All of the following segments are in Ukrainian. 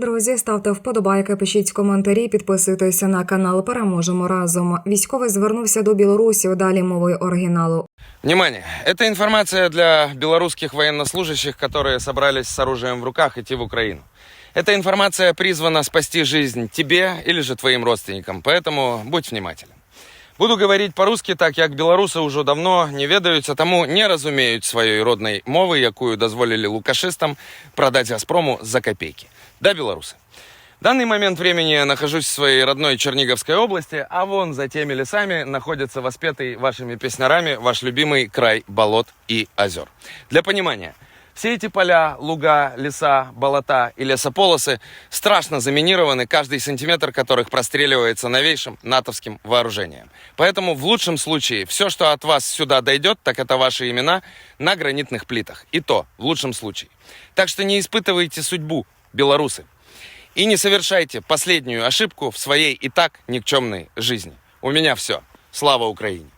Друзі, ставте вподобайки, пишіть коментарі, підписуйтеся на канал. Переможемо разом. Військовий звернувся до Білорусі. Далі мовою оригіналу. Внимание! Это информация для белорусских военнослужащих, которые собрались с оружием в руках идти в Украину. Эта информация призвана спасти жизнь тебе или же твоим родственникам, поэтому будь внимателен. Буду говорить по-русски, так як білоруси уже давно не ведаються, тому не розуміють своєї родної мови, якую дозволили лукашистам продать Газпрому за копейки. Да, белорусы? В данный момент времени я нахожусь в своей родной Черниговской области, а вон за теми лесами находится воспетый вашими песнярами ваш любимый край болот и озер. Для понимания, все эти поля, луга, леса, болота и лесополосы страшно заминированы, каждый сантиметр которых простреливается новейшим натовским вооружением. Поэтому в лучшем случае все, что от вас сюда дойдет, так это ваши имена на гранитных плитах. И то в лучшем случае. Так что не испытывайте судьбу, белорусы. И не совершайте последнюю ошибку в своей и так никчемной жизни. У меня все. Слава Украине!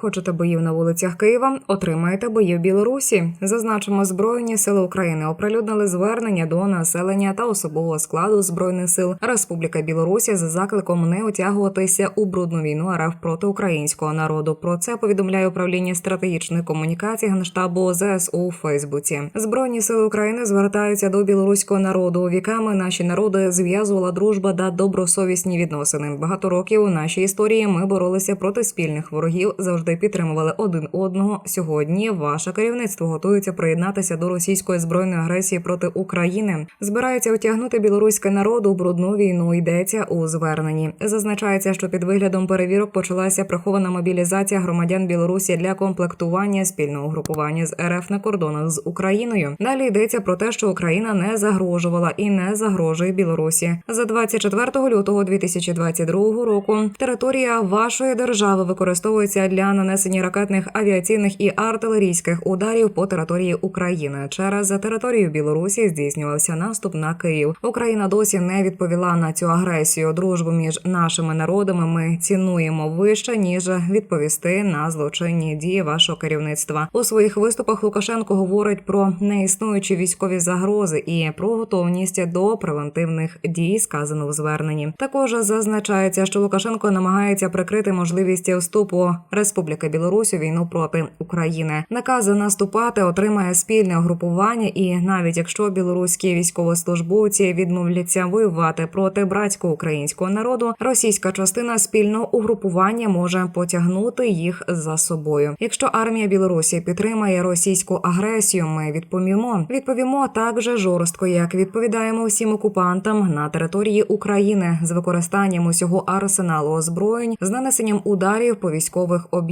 Хочете боїв на вулицях Києва? Отримаєте бої в Білорусі. Зазначимо, збройні сили України оприлюднили звернення до населення та особового складу збройних сил Республіки Білорусі за закликом не отягуватися у брудну війну РФ проти українського народу. Про це повідомляє управління стратегічної комунікації генштабу ЗСУ у Фейсбуці. Збройні сили України звертаються до білоруського народу. Віками наші народи зв'язувала дружба та добросовісні відносини. Багато років у нашій історії ми боролися проти спільних ворогів. Завжди підтримували один одного. Сьогодні ваше керівництво готується приєднатися до російської збройної агресії проти України. Збирається утягнути білоруське народ у брудну війну. Йдеться у зверненні. Зазначається, що під виглядом перевірок почалася прихована мобілізація громадян Білорусі для комплектування спільного групування з РФ на кордонах з Україною. Далі йдеться про те, що Україна не загрожувала і не загрожує Білорусі. За 24 лютого 2022 року територія вашої держави використовується для нанесення ракетних авіаційних і артилерійських ударів по території України. Через територію Білорусі здійснювався наступ на Київ. Україна досі не відповіла на цю агресію. Дружбу між нашими народами ми цінуємо вище ніж відповісти на злочинні дії вашого керівництва. У своїх виступах Лукашенко говорить про неіснуючі військові загрози і про готовність до превентивних дій, сказано в зверненні. Також зазначається, що Лукашенко намагається прикрити можливість вступу Республіки Білорусь у війну проти України. Накази наступати отримає спільне угрупування, і навіть якщо білоруські військовослужбовці відмовляться воювати проти братського українського народу, російська частина спільного угрупування може потягнути їх за собою. Якщо армія Білорусі підтримає російську агресію, ми відповімо. Відповімо так же жорстко, як відповідаємо всім окупантам на території України з використанням усього арсеналу озброєнь, з нанесенням ударів по військових об'єктах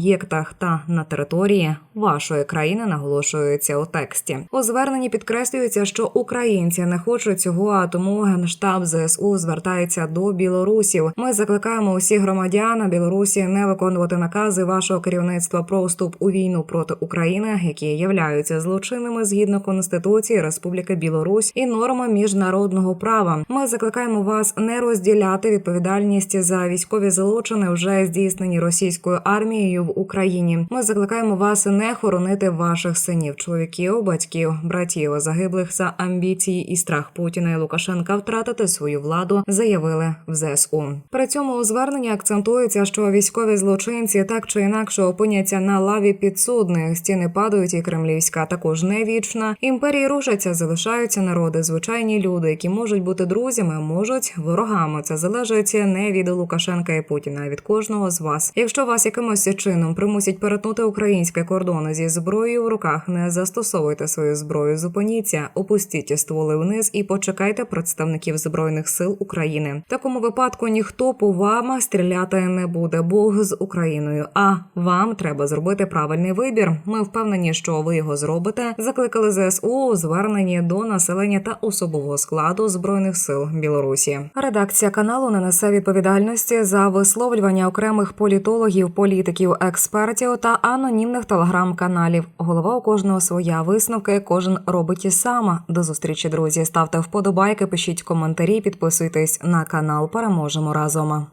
та на території вашої країни наголошується у тексті. У зверненні підкреслюється, що українці не хочуть цього, а тому генштаб ЗСУ звертається до білорусів. Ми закликаємо усіх громадян Білорусі не виконувати накази вашого керівництва про вступ у війну проти України, які являються злочинними згідно конституції Республіки Білорусь і норма міжнародного права. Ми закликаємо вас не розділяти відповідальність за військові злочини, вже здійснені російською армією в Україні. Ми закликаємо вас не хоронити ваших синів, чоловіків, батьків, братів загиблих за амбіції і страх Путіна і Лукашенка втратити свою владу, заявили в ЗСУ. При цьому у зверненні акцентується, що військові злочинці так чи інакше опиняться на лаві підсудних. Стіни падають, і кремлівська також не вічна. Імперії рушаться, залишаються народи, звичайні люди, які можуть бути друзями, можуть ворогами. Це залежить не від Лукашенка і Путіна, а від кожного з вас. Якщо вас якимось чином примусять перетнути українське кордони зі зброєю в руках, не застосовуйте свою зброю, зупиніться, опустіть стволи вниз і почекайте представників збройних сил України. В такому випадку ніхто по вам стріляти не буде. Бог з Україною. А вам треба зробити правильний вибір. Ми впевнені, що ви його зробите. Закликали ЗСУ у зверненні до населення та особового складу збройних сил Білорусі. Редакція каналу не несе відповідальності за висловлювання окремих політологів, політиків, експертів та анонімних телеграм-каналів. Голова у кожного своя висновки. Кожен робить і сама. До зустрічі, друзі. Ставте вподобайки, пишіть коментарі, підписуйтесь на канал. Переможемо разом.